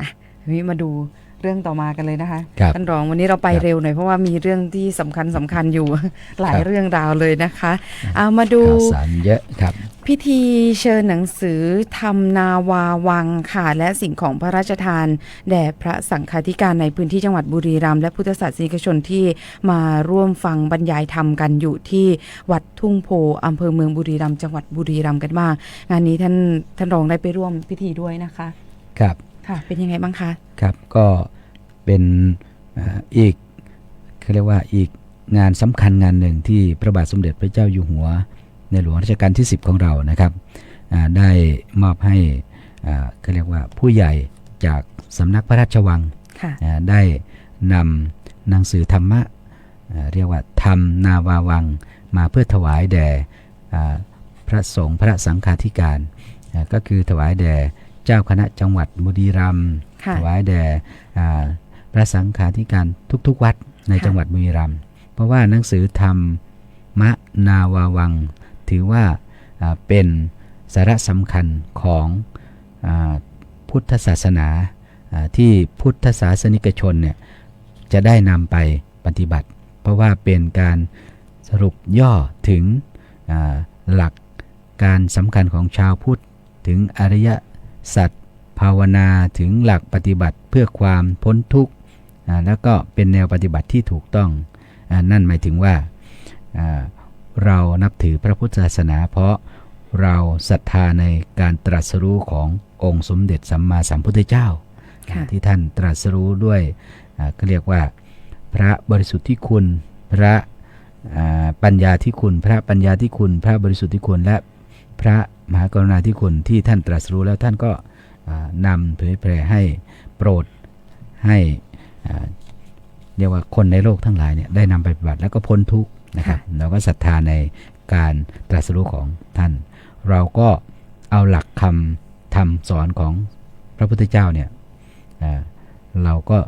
อะทีนี้มาดูเรื่องต่อมากันเลยนะคะครับท่านรองวันนี้เราไปครับเร็วหน่อยเพราะว่ามีเรื่องที่สำคัญสำคัญอยู่หลายครับเรื่องราวเลยนะคะเอามาดูข่าวสารเยอะครับ พิธีเชิญหนังสือทำนาวาวังค่ะและสิ่งของพระราชทาน แด่พระสังฆาธิการในพื้นที่จังหวัดบุรีรัมย์และพุทธศาสนิกชนที่มาร่วมฟังบรรยายธรรมกันอยู่ที่วัดทุ่งโพอำเภอเมืองบุรีรัมย์จังหวัดบุรีรัมย์กันบ้างงานนี้ท่านท่านรองได้ไปร่วมพิธีด้วยนะคะ ครับ ค่ะเป็นยังไงบ้างคะครับก็เป็นอ่าอีกเขาเรียกว่าอีกงานสำคัญงานหนึ่งที่พระบาทสมเด็จพระเจ้าอยู่หัว ในหลวงรัชกาลที่ 10 ของเรานะครับอ่าได้มอบให้อ่าเขาเรียกว่าผู้ใหญ่จากสำนักพระราชวังค่ะอ่าได้นำหนังสือธรรมะอ่าเรียกว่าธรรมนาวาวังมาเพื่อถวายแด่อ่าพระสงฆ์พระสังฆาธิการอ่าก็คือถวายแด่ เจ้าคณะจังหวัดบุรีรัมย์ค่ะถวายแด่อ่าพระสังฆาธิการทุกๆวัดในค่ะจังหวัดบุรีรัมย์เพราะว่าหนังสือธรรมมะนาวาวัง ถือว่าอ่าเป็นสาระสำคัญของอาพุทธศาสนาอ่าที่พุทธศาสนิกชนเนี่ยจะได้นำไปปฏิบัติ เพราะว่าเป็นการสรุปย่อถึงอ่าหลักการสำคัญของชาวพุทธ ถึงอริย สัจภาวนาถึงหลักปฏิบัติเพื่อความพ้นทุกข์อ่าแล้วก็เป็นแนวปฏิบัติที่ถูกต้องอานั่นหมายถึงว่าอ่าเรานับถือพระพุทธศาสนา เพราะเราศรัทธาในการตรัสรู้ขององค์สมเด็จสัมมาสัมพุทธเจ้าค่ะที่ท่านตรัสรู้ด้วยอ่าก็เรียกว่าพระบริสุทธิ์ที่คุณพระอ่าปัญญาที่คุณ พระปัญญาที่คุณ พระบริสุทธิ์ที่คุณและพระ มหากรุณาธิคุณที่ท่านตรัสรู้แล้วท่านก็อ่านำเผยแผ่ให้โปรดให้อ่าเรียกว่าคนในโลกทั้งหลายเนี่ยได้นำไปปฏิบัติแล้วก็พ้นทุกข์นะครับเราก็ศรัทธาในการตรัสรู้ของท่าน เราก็เอาหลักคำธรรมสอนของพระพุทธเจ้าเนี่ยอ่าเราก็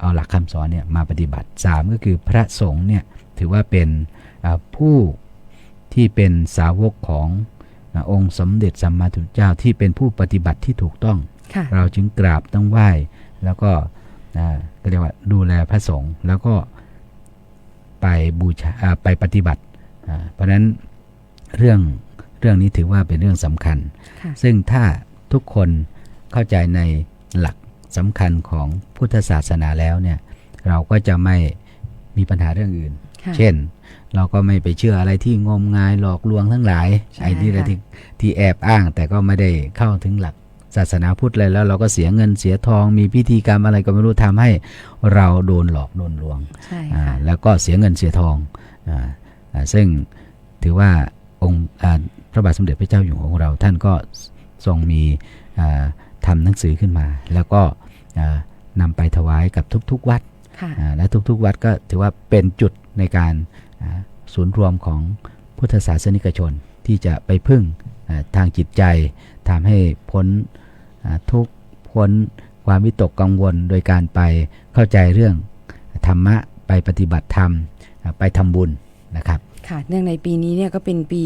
เอาหลักคำสอนเนี่ยมาปฏิบัติ 3 ก็คือพระสงฆ์เนี่ยถือว่าเป็นอ่าผู้ที่เป็นสาวกของ อาองค์สมเด็จสัมมาสัมพุทธเจ้าที่เป็นผู้ปฏิบัติที่ถูกต้องค่ะเราจึงกราบต้องไหว้ แล้วก็อ่าก็เรียกว่าดูแลพระสงฆ์แล้วก็ไปบูชาอ่าไปปฏิบัติอ่าเพราะฉะนั้นเรื่องเรื่องนี้ถือว่าเป็นเรื่องสำคัญค่ะซึ่งถ้าทุกคนเข้าใจในหลักสำคัญของพุทธศาสนาแล้วเนี่ยเราก็จะไม่มีปัญหาเรื่องอื่นค่ะเช่น เราก็ไม่ไปเชื่ออะไรที่งมงายหลอกลวงทั้งหลายใช่ไอ้ที่อะไรค่ะที่ที่แอบอ้างแต่ก็ไม่ได้เข้าถึงหลักศาสนาพุทธเลยแล้วเราก็เสียเงินเสียทอง มีพิธีกรรมอะไรก็ไม่รู้ทำให้เราโดนหลอกโดนลวงใช่อ่าค่ะแล้วก็เสียเงินเสียทองอาอ่าซึ่งถือว่าองค์อ่าพระบาทสมเด็จพระเจ้าอยู่หัวของเรา ท่านก็ทรงมีอ่าทำหนังสือขึ้นมา แล้วก็อ่านำไปถวายกับทุกๆวัดค่ะอ่าและทุกๆวัดก็ถือว่าเป็นจุดในการอ่า ศูนย์รวมของพุทธศาสนิกชนที่จะไปพึ่งทางจิตใจทำให้พ้นทุกพ้นความวิตกกังวลโดยการไปเข้าใจเรื่องธรรมะไปปฏิบัติธรรมไปทำบุญนะครับ ค่ะเนื่องในปีนี้เนี่ยก็เป็นปี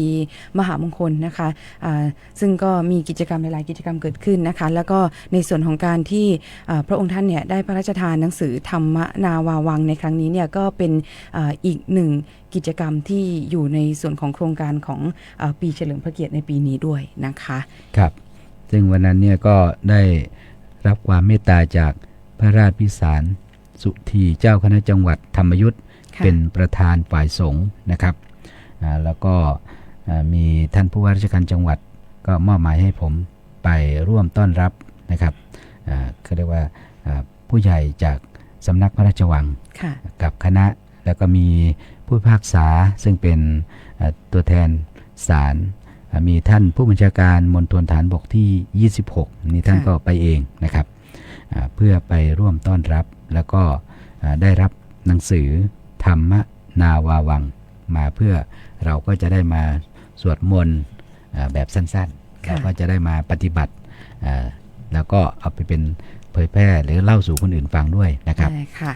มหามงคลนะคะอ่าซึ่งก็มีกิจกรรมหลายๆกิจกรรมเกิดขึ้นนะคะ แล้วก็ในส่วนของการที่อ่าพระองค์ท่านเนี่ยได้พระราชทานหนังสือธรรมนาวาวังในครั้งนี้เนี่ยก็เป็นอาอีกหนึ่งกิจกรรมที่อยู่ในส่วนของโครงการของอาปีเฉลิมพระเกียรติในปีนี้ด้วยนะคะครับ ซึ่งวันนั้นเนี่ยก็ได้รับความเมตตาจากพระราชพิสารสุธีเจ้าคณะจังหวัดธรรมยุทธค่ะเป็นประธานฝ่ายสงฆ์นะครับอ่า แล้วก็อ่ามีท่านผู้ว่าราชการจังหวัดก็มอบหมายให้ผมไปร่วมต้อนรับนะครับอ่าเขาเรียกว่าอ่าผู้ใหญ่จากสำนักพระราชวังค่ะมีคณะแล้วก็มีผู้พิพากษาซึ่งเป็นอ่าตัวแทนศาลอ่ามีท่านผู้บัญชาการมณฑลฐานบกที่ 26 นี่ท่านค่ะก็ไปเองนะครับอ่าเพื่อไปร่วมต้อนรับแล้วก็อ่าได้รับหนังสือธรรมนาวาวัง มาเพื่อเราก็จะได้มาสวดมนต์อ่าแบบสั้นๆค่ะแล้วก็จะได้มาปฏิบัติอ่าแล้วก็เอาไปเป็นเผยแพร่หรือเล่าสู่คนอื่นฟังด้วยนะครับใช่ค่ะ